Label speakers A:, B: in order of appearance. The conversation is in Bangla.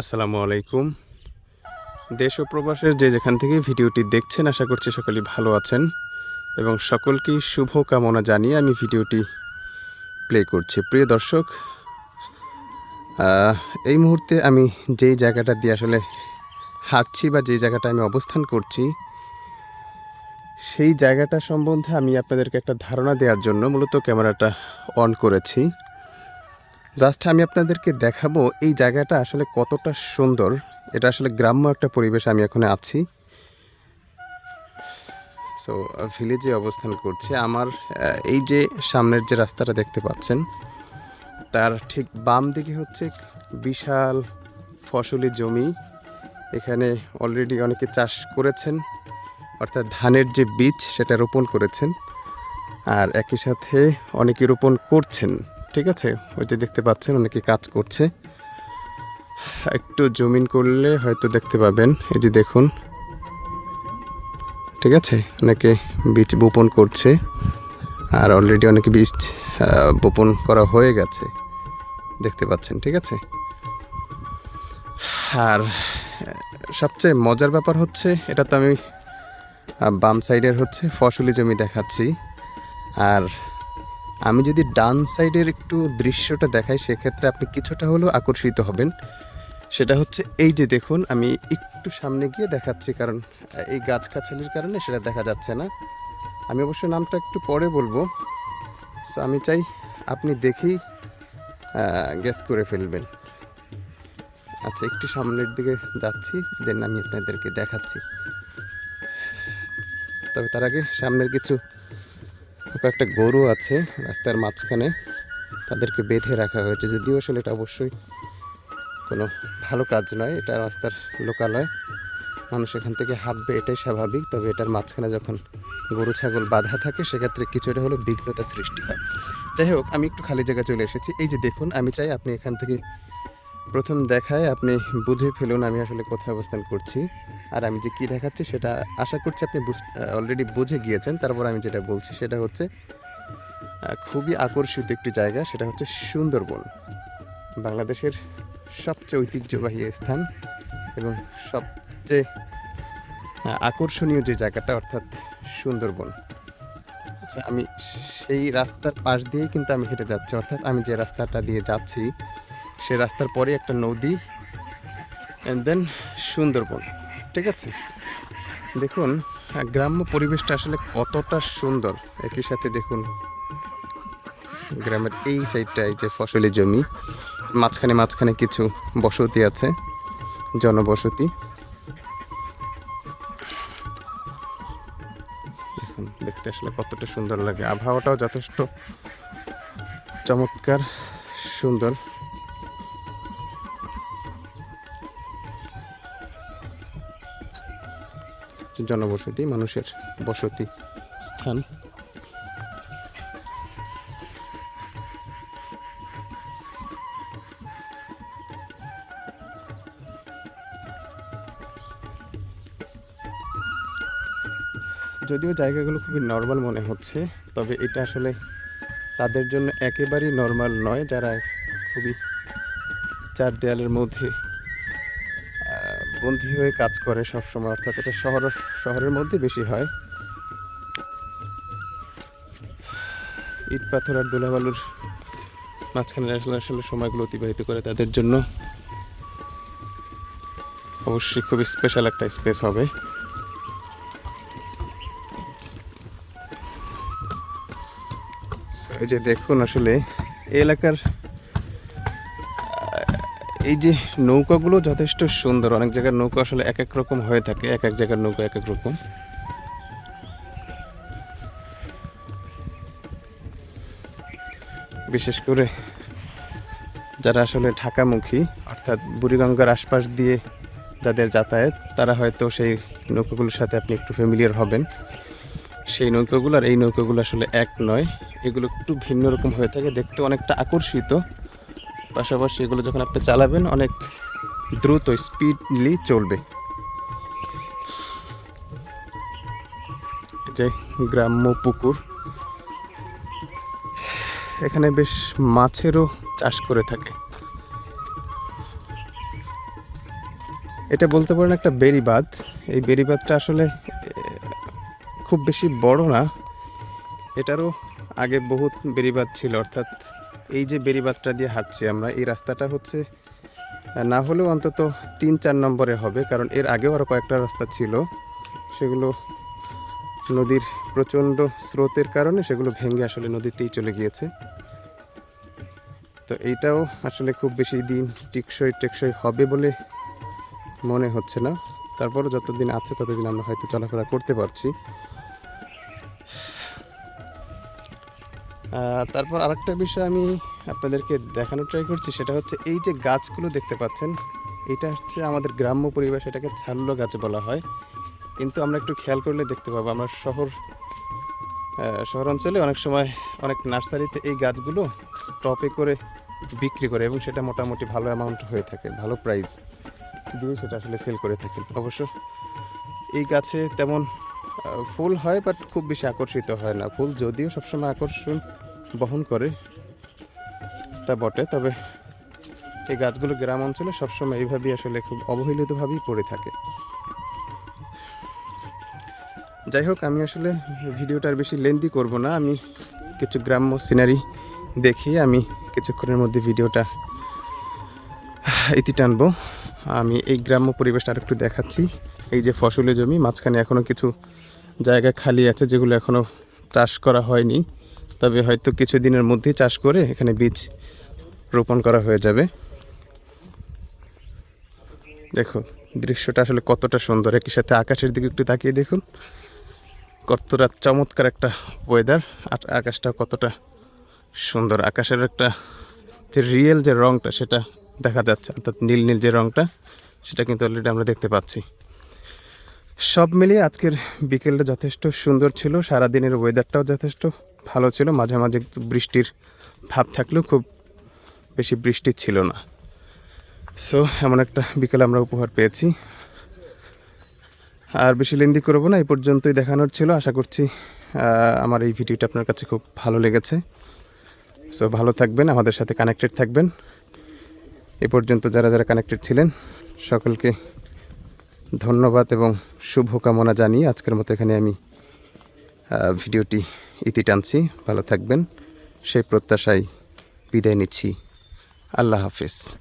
A: আসসালামু আলাইকুম। দেশ ও প্রবাসের যে যেখান থেকে ভিডিওটি দেখছেন, আশা করছি সকলেই ভালো আছেন এবং সকলকেই শুভ কামনা জানিয়ে আমি ভিডিওটি প্লে করছি। প্রিয় দর্শক এই মুহূর্তে আমি যেই জায়গাটা দিয়ে আসলে হাঁটছি বা যেই জায়গাটা আমি অবস্থান করছি, সেই জায়গাটা সম্বন্ধে আমি আপনাদেরকে একটা ধারণা দেওয়ার জন্য মূলত ক্যামেরাটা অন করেছি। জাস্ট আমি আপনাদেরকে দেখাবো এই জায়গাটা আসলে কতটা সুন্দর। এটা আসলে গ্রাম্য একটা পরিবেশ আমি এখন আছি। সো ভিলেজে অবস্থান করছে। আমার এই যে সামনের যে রাস্তাটা দেখতে পাচ্ছেন, তার ঠিক বাম দিকে হচ্ছে বিশাল ফসলি জমি। এখানে অলরেডি অনেকে চাষ করেছেন, অর্থাৎ ধানের যে বীজ সেটা রোপণ করেছেন। আর একই সাথে অনেকে রোপণ করছেন। ঠিক আছে ওই যে দেখতে পাচ্ছেন অনেকে কাজ করছে। একটু জমিন করলে হয়তো দেখতে পাবেন, এই যে দেখুন। ঠিক আছে, অনেকে বীজ বপন করছে, আর অলরেডি অনেকে বীজ বপন করা হয়ে গেছে, দেখতে পাচ্ছেন, ঠিক আছে। আর, সবচেয়ে মজার ব্যাপার হচ্ছে, এটা তো আমি বাম সাইডের হচ্ছে ফসলি জমি দেখাচ্ছি, আর আমি যদি ডান সাইডের একটু দৃশ্যটা দেখাই, সেক্ষেত্রে আপনি কিছুটা হলেও আকর্ষিত হবেন। সেটা হচ্ছে এই যে দেখুন, আমি একটু সামনে গিয়ে দেখাচ্ছি, কারণ এই গাছগাছালির কারণে সেটা দেখা যাচ্ছে না। আমি অবশ্য নামটা একটু পরে বলব। সো আমি চাই আপনি দেখেই গ্যাস করে ফেলবেন। আচ্ছা একটু সামনের দিকে যাচ্ছি দেন আমি আপনাদেরকে দেখাচ্ছি। তবে তার আগে সামনের কিছু কয়েকটা গরু আছে রাস্তার মাঝখানে। তাদেরকে বেঁধে রাখা হয়েছে। যদিও আসলে এটা অবশ্যই কোনো ভালো কাজ নয়, এটা রাস্তার লোকালয়। মানুষ এখান থেকে হাঁটবে, এটাই স্বাভাবিক। তবে এটার মাঝখানে যখন গরু, ছাগল বাধা থাকে, সেক্ষেত্রে কিছুটা হলো বিঘ্নতা সৃষ্টি হয়। যাই হোক, আমি একটু খালি জায়গায় চলে এসেছি। এই যে দেখুন, আমি চাই আপনি এখান থেকে প্রথম দেখায় আপনি বুঝে ফেলুন আমি আসলে কোথায় অবস্থান করছি আর আমি যে কী দেখাচ্ছি সেটা আশা করছি আপনি অলরেডি বুঝে গিয়েছেন। তারপর আমি যেটা বলছি সেটা হচ্ছে খুবই আকর্ষিত একটি জায়গা, সেটা হচ্ছে সুন্দরবন। বাংলাদেশের সবচেয়ে ঐতিহ্যবাহী স্থান এবং সবচেয়ে আকর্ষণীয় যে জায়গাটা অর্থাৎ সুন্দরবন। আচ্ছা আমি সেই রাস্তার পাশ দিয়েই কিন্তু আমি হেঁটে যাচ্ছি। অর্থাৎ আমি যে রাস্তাটা দিয়ে যাচ্ছি সেই রাস্তার পরে একটা নদী অ্যান্ড দেন সুন্দরবন, ঠিক আছে? দেখুন গ্রাম্য পরিবেশটা আসলে কতটা সুন্দর। একই সাথে দেখুন, গ্রামের এই সাইডটা এই যে ফসলি জমি, মাঝখানে মাঝখানে কিছু বসতি আছে, জনবসতি। দেখুন, দেখতে আসলে কতটা সুন্দর লাগে। আবহাওয়াটাও যথেষ্ট চমৎকার, সুন্দর। জনবসতি, মানুষের বসতি স্থান। যদিও জায়গাগুলো খুবই নর্মাল মনে হচ্ছে, তবে এটা আসলে তাদের জন্য একেবারেই নর্মাল নয়, যারা খুবই চার দেয়ালের মধ্যে বন্দী হয়ে কাজ করে সবসময়, অর্থাৎ এটা শহর, শহরের মধ্যে বেশি হয়। ইট পাথর আর দোলাবালুর মাঝখানে আসলে আসলে সময়গুলো অতিবাহিত করে তাদের জন্য অবশ্যই খুবই স্পেশাল একটা স্পেস হবে। এই যে দেখুন আসলে এলাকার এই যে নৌকাগুলো যথেষ্ট সুন্দর। অনেক জায়গার নৌকা আসলে এক এক রকম হয়ে থাকে, এক এক জায়গার নৌকা এক এক রকম। বিশেষ করে যারা আসলে ঢাকামুখী, অর্থাৎ বুড়িগঙ্গার আশপাশ দিয়ে যাদের যাতায়াত, তারা হয়তো সেই নৌকাগুলোর সাথে আপনি একটু ফ্যামিলিয়ার হবেন। সেই নৌকাগুলো আর এই নৌকাগুলো আসলে এক নয়। এগুলো একটু ভিন্ন রকম হয়ে থাকে, দেখতে অনেকটা আকর্ষিত। পাশাপাশি এগুলো যখন আপনি চালাবেন, অনেক দ্রুত স্পিডলি চলবে। যে গ্রাম্য পুকুর। এখানে বেশ মাছেরও চাষ করে থাকে। এটা বলতে পারেন একটা বেরিবাদ এই বেরিবাদটা আসলে খুব বেশি বড় না। এটারও আগে বহুত বেরিবাদ ছিল, অর্থাৎ এই যে বেরিবাদটা দিয়ে হাঁটছি আমরা, এই রাস্তাটা হচ্ছে না হলেও অন্তত তিন চার নম্বরে হবে, কারণ এর আগেও আরও কয়েকটা রাস্তা ছিল। সেগুলো নদীর প্রচণ্ড স্রোতের কারণে সেগুলো ভেঙে আসলে নদীতেই চলে গিয়েছে। তো এইটাও আসলে খুব বেশি দিন টিকসই টেকসই হবে বলে মনে হচ্ছে না। তারপরও যতদিন আছে ততদিন আমরা হয়তো চলাফেরা করতে পারছি। তারপর আরেকটা বিষয় আমি আপনাদেরকে দেখানোর ট্রাই করছি, সেটা হচ্ছে এই যে গাছগুলো দেখতে পাচ্ছেন, এটা হচ্ছে আমাদের গ্রাম্য পরিবেশ, এটাকে ছাল্ল গাছ বলা হয়। কিন্তু আমরা একটু খেয়াল করলে দেখতে পাবো, আমরা শহর শহর অঞ্চলে অনেক সময় অনেক নার্সারিতে এই গাছগুলো টপে করে বিক্রি করে, এবং সেটা মোটামুটি ভালো অ্যামাউন্ট হয়ে থাকে, ভালো প্রাইস দিয়ে সেটা আসলে সেল করে থাকেন। অবশ্য এই গাছে তেমন ফুল হয় বাট খুব বেশি আকর্ষিত হয় না। ফুল যদিও সবসময় আকর্ষণ বহন করে, তা বটে। তবে এই গাছগুলো গ্রাম অঞ্চলে সবসময় এইভাবেই আসলে খুব অবহেলিতভাবেই পড়ে থাকে। যাই হোক, আমি আসলে ভিডিওটা আর বেশি লেন্দি করব না। আমি কিছু গ্রাম্য সিনারি দেখি, আমি কিছুক্ষণের মধ্যে ভিডিওটা ইতি টানবো। আমি এই গ্রাম্য পরিবেশটা আরেকটু দেখাচ্ছি। এই যে ফসলের জমি, মাঝখানে এখনও কিছু জায়গা খালি আছে যেগুলো এখনও চাষ করা হয়নি। তবে হয়তো কিছু দিনের মধ্যেই চাষ করে এখানে বীজ রোপণ করা হয়ে যাবে। দেখো, দৃশ্যটা আসলে কতটা সুন্দর। একই সাথে আকাশের দিকে একটু তাকিয়ে দেখুন। কতটা চমৎকার একটা ওয়েদার আর আকাশটা কতটা সুন্দর। আকাশের একটা যে রিয়েল যে রংটা, সেটা দেখা যাচ্ছে। অর্থাৎ নীল নীল যে রংটা, সেটা কিন্তু অলরেডি আমরা দেখতে পাচ্ছি। সব মিলিয়ে আজকের বিকেলটা যথেষ্ট সুন্দর ছিল, সারাদিনের ওয়েদারটাও যথেষ্ট ভালো ছিল মাঝে মাঝে বৃষ্টির ভাব থাকলেও খুব বেশি বৃষ্টি ছিল না। সো এমন একটা বিকেল আমরা উপহার পেয়েছি। আর বেশি লেন্দি করব না, এই পর্যন্তই দেখানোর ছিল। আশা করছি আমার এই ভিডিওটা আপনার কাছে খুব ভালো লেগেছে। সো ভালো থাকবেন, আমাদের সাথে কানেক্টেড থাকবেন। এ পর্যন্ত যারা যারা কানেক্টেড ছিলেন, সকলকে ধন্যবাদ এবং শুভকামনা জানিয়ে আজকের মতো এখানে আমি ভিডিওটি ইতি টানছি। ভালো থাকবেন। সেই প্রত্যাশায় বিদায় নিচ্ছি। আল্লাহ হাফিজ।